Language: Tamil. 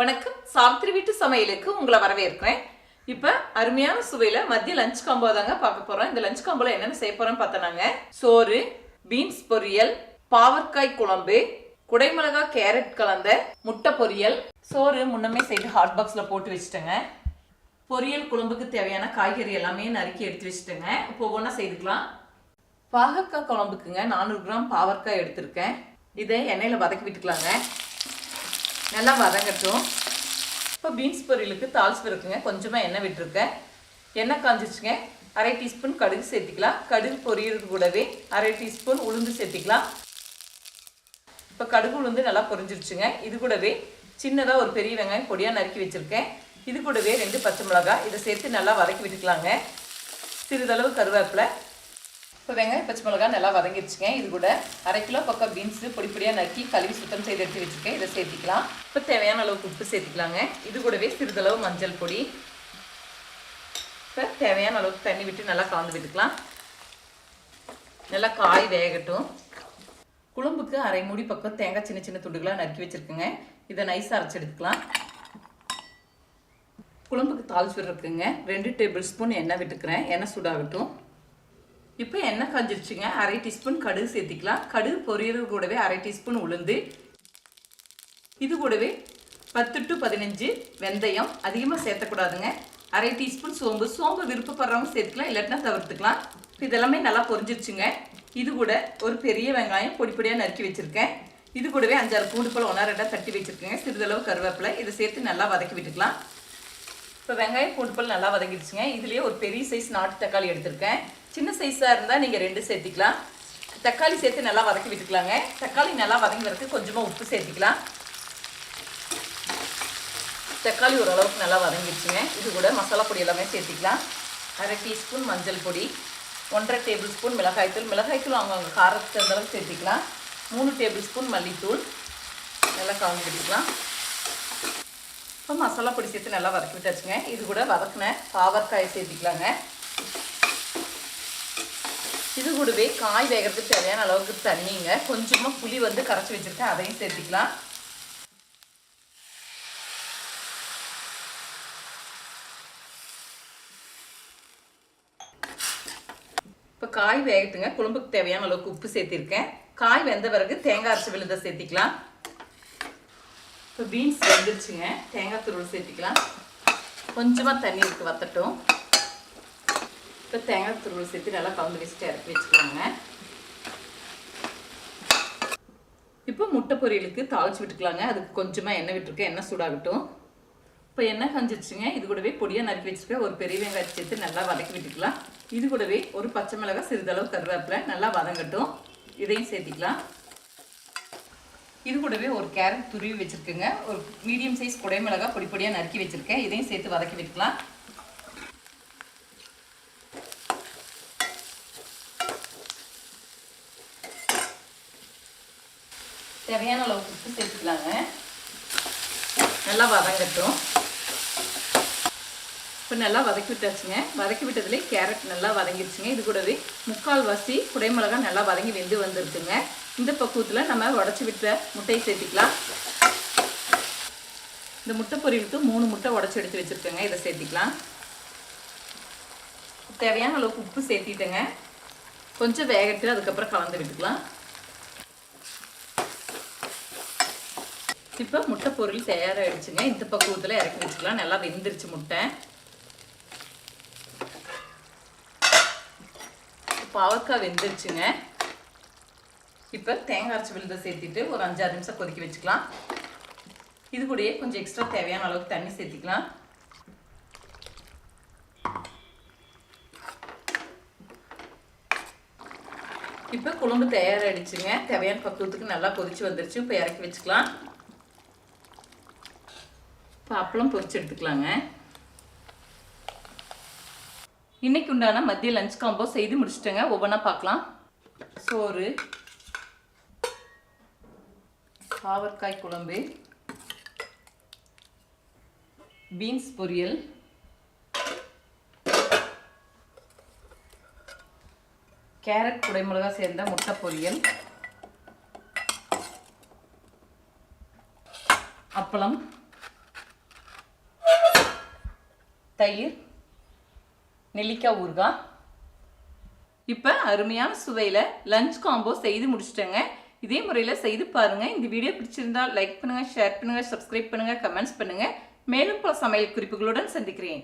வணக்கம். சாவித்திரி வீட்டு சமையலுக்கு உங்களை வரவேற்கிறேன். இப்போ அருமையான சுவையில மதிய லஞ்ச் காம்போ தாங்க பார்க்க போறோம். இந்த லஞ்ச் காம்போல என்னென்ன செய்ய போறோம்னு பார்த்தோன்னாங்க சோறு பீன்ஸ் பொரியல் பாவற்காய் குழம்பு குடைமிளகா கேரட் கலந்த முட்டை பொரியல். சோறு முன்னமே செய்து ஹாட் பாக்ஸில் போட்டு வச்சுட்டேங்க. பொரியல் குழம்புக்கு தேவையான காய்கறி எல்லாமே நறுக்கி எடுத்து வச்சுட்டேங்க. இப்போ ஒவ்வொன்றா செய்துக்கலாம். பாகற்காய் குழம்புக்குங்க நானூறு கிராம் பாவற்காய் எடுத்திருக்கேன். இதை எண்ணெயில் வதக்கி விட்டுக்கலாங்க. நல்லா வதங்கட்டும். இப்போ பீன்ஸ் பொரியலுக்கு தாளிச்சு இருக்குங்க கொஞ்சமாக எண்ணெய் விட்டுருக்கேன். எண்ணெய் காஞ்சிச்சுங்க அரை டீஸ்பூன் கடுகு சேர்த்திக்கலாம். கடுகு பொரியறது கூடவே அரை டீஸ்பூன் உளுந்து சேர்த்திக்கலாம். இப்போ கடுகு உளுந்து நல்லா பொரிஞ்சிருச்சுங்க. இது கூடவே சின்னதாக ஒரு பெரிய வெங்காயம் பொடியாக நறுக்கி வச்சுருக்கேன். இது கூடவே ரெண்டு பச்சை மிளகாய். இதை சேர்த்து நல்லா வதக்கி விட்டுக்கலாங்க. சிறிதளவு கருவேப்பிலை இப்போ வெங்காயம் பச்சை மிளகாய் நல்லா வதங்கிடுச்சுங்க இது கூட அரை கிலோ பக்கம் பீன்ஸு பொடி பொடியாக நக்கி கழுவி சுத்தம் செய்து எடுத்து வச்சுருக்கேன். இதை சேர்த்துக்கலாம். இப்போ தேவையான அளவுக்கு உப்பு சேர்த்திக்கலாங்க. இது கூடவே சிறிதளவு மஞ்சள் பொடி. இப்போ தேவையான அளவுக்கு தண்ணி விட்டு நல்லா கலந்து விட்டுக்கலாம். நல்லா காய் வேகட்டும். குழம்புக்கு அரை மூடி பக்கம் தேங்காய் சின்ன சின்ன துண்டுகளாக நறுக்கி வச்சுருக்குங்க. இதை நைஸாக அரைச்சி எடுத்துக்கலாம். குழம்புக்கு தாளிச்சு விட்ருக்குங்க ரெண்டு டேபிள் ஸ்பூன் எண்ணெய் விட்டுக்கிறேன். எண்ணெய் சூடாகட்டும். இப்போ எண்ணெய் காஞ்சிருச்சுங்க. அரை டீஸ்பூன் கடுகு சேர்த்திக்கலாம். கடுகு பொரியறது கூடவே அரை டீஸ்பூன் உளுந்து. இது கூடவே பத்து டு பதினஞ்சு வெந்தயம். அதிகமாக சேர்த்தக்கூடாதுங்க. அரை டீஸ்பூன் சோம்பு. சோம்பு விருப்பப்படுறவங்க சேர்த்துக்கலாம் இல்லாட்டினா தவிர்த்துக்கலாம். இதெல்லாமே நல்லா பொரிஞ்சிருச்சுங்க. இது கூட ஒரு பெரிய வெங்காயம் பொடி பொடியாக நறுக்கி வச்சுருக்கேன். இது கூடவே அஞ்சாறு பூண்டு போல் ஒன்றா ரெண்டாக தட்டி வச்சுருக்கேங்க. சிறிதளவு கருவேப்பிலை. இதை சேர்த்து நல்லா வதக்கி விட்டுக்கலாம். இப்போ வெங்காயம் பூண்டு பல் நல்லா வதங்கிடுச்சுங்க. இதுலேயே ஒரு பெரிய சைஸ் நாட்டு தக்காளி எடுத்திருக்கேன். சின்ன சைஸாக இருந்தால் நீங்கள் ரெண்டு சேர்த்திக்கலாம். தக்காளி சேர்த்து நல்லா வதக்கி விட்டுக்கலாங்க. தக்காளி நல்லா வதங்குறதுக்கு கொஞ்சமாக உப்பு சேர்த்திக்கலாம். தக்காளி ஓரளவுக்கு நல்லா வதங்கிடுச்சுங்க. இது கூட மசாலா பொடி எல்லாமே சேர்த்திக்கலாம். அரை டீஸ்பூன் மஞ்சள் பொடி ஒன்றரை டேபிள் ஸ்பூன் மிளகாய்த்தூள் மிளகாய்த்தூள் அவங்கவுங்க காரத்துக்கு தகுந்த அளவுக்கு சேர்த்திக்கலாம். மூணு டேபிள் ஸ்பூன் மல்லித்தூள். நல்லா கலந்து விட்டுக்கலாம். இப்போ மசாலா பொடி சேர்த்து நல்லா வதக்கி விட்டாச்சுங்க. இது கூட வதக்கின பாவற்காயை சேர்த்திக்கலாங்க. இது கூடவே காய் வேகிறதுக்கு தேவையான அளவுக்கு தண்ணிங்க. கொஞ்சமாக புளி வந்து கரைச்சி வச்சுருக்கேன். அதையும் சேர்த்திக்கலாம். இப்போ காய் வேகட்டுங்க. குழம்புக்கு தேவையான அளவுக்கு உப்பு சேர்த்திருக்கேன். காய் வெந்த பிறகு தேங்காய் அரைச்சி விழுந்த சேர்த்திக்கலாம். இப்போ பீன்ஸ் வெந்துருச்சுங்க. தேங்காய் துருவல் சேர்த்திக்கலாம். கொஞ்சமாக தண்ணி விட்டு வத்தட்டும். இப்போ தேங்காய் துருவல் சேர்த்து நல்லா கலந்து வச்சுட்டு இறக்கி வச்சுக்கலாங்க. இப்போ முட்டை பொரியலுக்கு தாளிச்சு விட்டுக்கலாங்க. அதுக்கு கொஞ்சமாக எண்ணெய் விட்டுருக்கேன். எண்ணெய் சூடாகட்டும். இப்போ எண்ணெய் கஞ்சிச்சுங்க இது கூடவே பொடியாக நறுக்கி வச்சுருக்கேன். ஒரு பெரிய வெங்காயம் சேர்த்து நல்லா வதக்கி விட்டுக்கலாம். இது கூடவே ஒரு பச்சை மிளகாய் சிறிதளவு கருவேப்பிலை நல்லா வதங்கட்டும். இதையும் சேர்த்திக்கலாம். இது கூடவே ஒரு கேரட் துருவி வச்சுருக்குங்க. ஒரு மீடியம் சைஸ் குடைமிளகா பொடி பொடியாக நறுக்கி வச்சுருக்கேன். இதையும் சேர்த்து வதக்கி விட்டுக்கலாம் தேவையான அளவுக்கு உப்பு சேர்த்துக்கலாங்க. நல்லா வதங்கட்டும். இப்போ நல்லா வதக்கி விட்டாச்சுங்க. வதக்கி விட்டதுலேயே கேரட் நல்லா வதங்கிடுச்சுங்க. இது கூடவே முக்கால் வாசி குடைமிளகா நல்லா வதங்கி வெந்து வந்திருக்குங்க. இந்த பக்குவத்தில் நம்ம உடச்சி விட்ட முட்டையை சேர்த்திக்கலாம். இந்த முட்டை பொரியலுக்கு மூணு முட்டை உடச்சி எடுத்து வச்சுருக்கேங்க. இதை சேர்த்திக்கலாம். தேவையான அளவுக்கு உப்பு சேர்த்திட்டேங்க. கொஞ்சம் வேகட்டு அதுக்கப்புறம் கலந்து விட்டுக்கலாம் இப்போ முட்டை பொருள் தயாராகிடுச்சுங்க இந்த பக்குவத்தில் இறக்கி வச்சுக்கலாம். நல்லா வெந்துருச்சு முட்டை. பாவக்காய் வெந்துருச்சுங்க. இப்போ தேங்காய் அரைச்சி விழுத சேர்த்துட்டு ஒரு அஞ்சாறு நிமிஷம் கொதிக்க வச்சுக்கலாம். இது கூடயே கொஞ்சம் எக்ஸ்ட்ரா தேவையான அளவுக்கு தண்ணி சேர்த்துக்கலாம். இப்போ குழம்பு தயாராகிடுச்சுங்க தேவையான பக்குவத்துக்கு நல்லா கொதிச்சு வந்துருச்சு. இப்போ இறக்கி வச்சுக்கலாம். இப்போ அப்பளம் பொரிச்சு எடுத்துக்கலாங்க. இன்னைக்கு உண்டான மதிய லஞ்ச் காம்போ செய்து முடிச்சிட்டேங்க. ஒவ்வொன்றா பார்க்கலாம். சோறு பாவற்காய் குழம்பு பீன்ஸ் பொரியல் கேரட் குடைமிளகா சேர்ந்த முட்டை பொரியல் அப்பளம் தயிர் நெல்லிக்காய் ஊறுகாய் இப்போ அருமையான சுவையில் லஞ்ச் காம்போ செய்து முடிச்சிட்டேங்க. இதே முறையில் செய்து பாருங்கள் இந்த வீடியோ பிடிச்சிருந்தா லைக் பண்ணுங்கள் ஷேர் பண்ணுங்கள் சப்ஸ்கிரைப் பண்ணுங்கள் கமெண்ட்ஸ் பண்ணுங்கள் மேலும் பல சமையல் குறிப்புகளுடன் சந்திக்கிறேன்.